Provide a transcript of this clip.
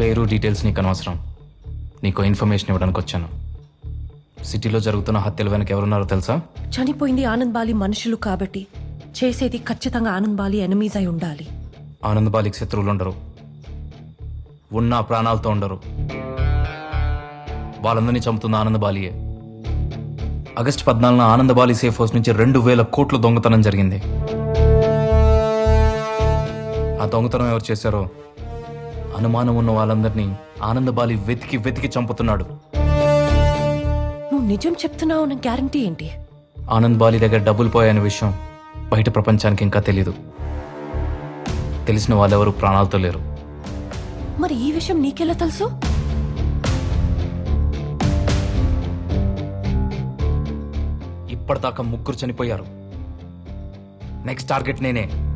పేరు డీటెయిల్స్ నీకు అనవసరం. నీకు ఇన్ఫర్మేషన్ ఇవ్వడానికి వచ్చాను. సిటీలో జరుగుతున్న హత్యల వెనక ఎవరున్నారో తెలుసా? చనిపోయింది ఆనంద్ బాలి మనుషులు కాబట్టి చేసేది ఖచ్చితంగా ఆనంద్ బాలి ఎనిమీస్ అయి ఉండాలి. ఆనంద్ బాలికి శత్రువులు ఉండరు. ఉన్న ప్రాణాలతో ఉండరు. వాళ్ళందరినీ చంపుతున్న ఆనంద్ బాలియే. ఆగస్టు పద్నాలుగున ఆనంద్ బాలి సేఫ్ హౌస్ నుంచి రెండు వేల కోట్ల దొంగతనం జరిగింది. ఆ దొంగతనం ఎవరు చేశారో అనుమానం ఉన్న వాళ్ళందరినీ ఆనంద్ బాలి వెతికి వెతికి చంపుతున్నాడు. నువ్వు నిజం చెప్తున్నావు అన్న గ్యారంటీ ఏంటి? ఆనంద్ బాలి దగ్గర డబ్బులు పోయాయనే విషయం బయట ప్రపంచానికి ఇంకా తెలీదు. తెలిసిన వాళ్ళెవరు ప్రాణాలతో లేరు. మరి ఈ విషయం నీకెలా తెలుసు? ఇప్పటిదాకా ముగ్గురు చనిపోయారు. నెక్స్ట్ టార్గెట్ నేనే.